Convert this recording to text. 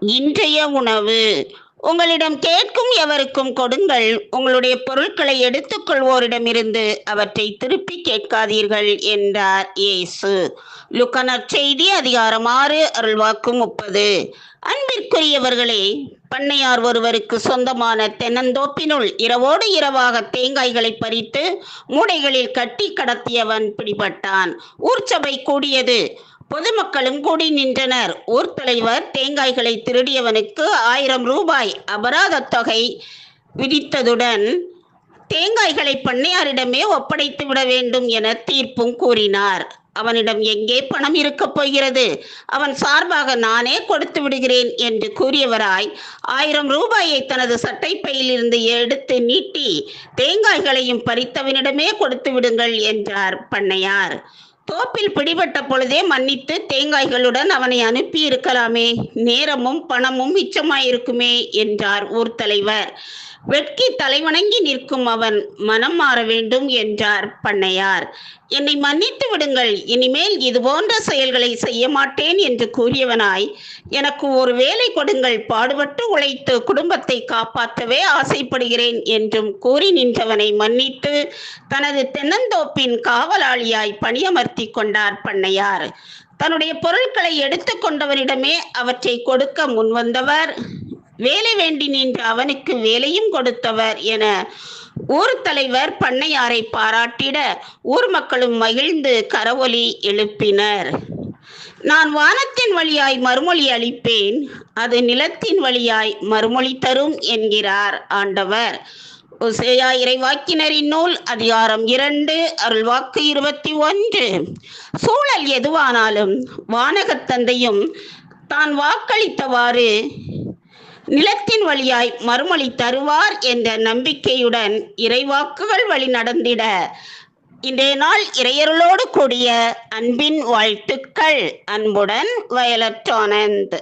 இன்றைய உணவு. உங்களிடம் கேட்கும் எவருக்கும் கொடுங்கள். உங்களுடைய பொருட்களை எடுத்துக்கொள்வோரிடமிருந்து அவற்றை திருப்பி கேட்காதீர்கள் என்றார் இயேசு. லுக்கனர் செய்தி அதிகாரம் ஆறு அருள்வாக்கு முப்பது. அன்பிற்குரியவர்களே பண்ணையார் ஒருவருக்கு சொந்தமான தென்னந்தோப்பினுள் இரவோடு இரவாக தேங்காய்களை பறித்து மூடைகளில் கட்டி கடத்தியவன் பிடிபட்டான். ஊர்ச்சபை கூடியது. பொதுமக்களும் கூடி நின்றனர். ஊர் தலைவர் தேங்காய்களை திருடியவனுக்கு ஆயிரம் ரூபாய் அபராத தொகை விதித்ததுடன் தேங்காய்களை பண்ணையாரிடமே ஒப்படைத்து விட வேண்டும் என தீர்ப்பும் கூறினார். அவனிடம் எங்கே பணம் இருக்கப் போகிறது? அவன் சார்பாக நானே கொடுத்து விடுகிறேன் என்று கூறியவராய் ஆயிரம் ரூபாயை தனது சட்டைப்பையில் இருந்து எடுத்து நீட்டி தேங்காய்களையும் பறித்தவனிடமே கொடுத்து விடுங்கள் என்றார் பண்ணையார். தோப்பில் பிடிபட்ட பொழுதே மன்னித்து தேங்காய்களுடன் அவனை அனுப்பி இருக்கலாமே நேரமும் பணமும் மிச்சமாயிருக்குமே என்றார் ஊர் தலைவர். வெட்கி தலைவணங்கி நிற்கும் அவன் மனம் மாற வேண்டும் என்றார் பண்ணையார். என்னை மன்னித்து விடுங்கள் இனிமேல் இது போன்ற செயல்களை செய்ய மாட்டேன் என்று கூறியவனாய் எனக்கு ஒரு வேலை கொடுங்கள் பாடுபட்டு உழைத்து குடும்பத்தை காப்பாற்றவே ஆசைப்படுகிறேன் என்றும் கூறி நின்றவனை மன்னித்து தனது தென்னந்தோப்பின் காவலாளியாய் பணியமர்த்த கொண்டார் பண்ணையார். தன்னுடைய பொருட்களை எடுத்துக்கொண்டவரிடமே அவற்றை கொடுக்க முன்வந்தவர். வேலை வேண்டி நின்று அவனுக்கு வேலையும் கொடுத்தவர் என ஊர் தலைவர் பண்ணையாரை பாராட்டிட ஊர் மக்களும் மகிழ்ந்து கரவொலி எழுப்பினர். நான் வானத்தின் வழியாய் மறுமொழி அளிப்பேன் அது நிலத்தின் வழியாய் மறுமொழி தரும் என்கிறார் ஆண்டவர். உசேயா இறைவாக்கினரின் நூல் அதிகாரம் இரண்டு அருள்வாக்கு இருபத்தி ஒன்று. சூழல் எதுவானாலும் வானகத்தந்தையும் தான் வாக்களித்தவாறு நிலத்தின் வழியாய் மறுமொழி தருவார் என்ற நம்பிக்கையுடன் இறைவாக்குகள் வழி நடந்திட இன்றைய நாள் இறையருளோடு கூடிய அன்பின் வாழ்த்துக்கள். அன்புடன் வயலட் ஆனந்த்.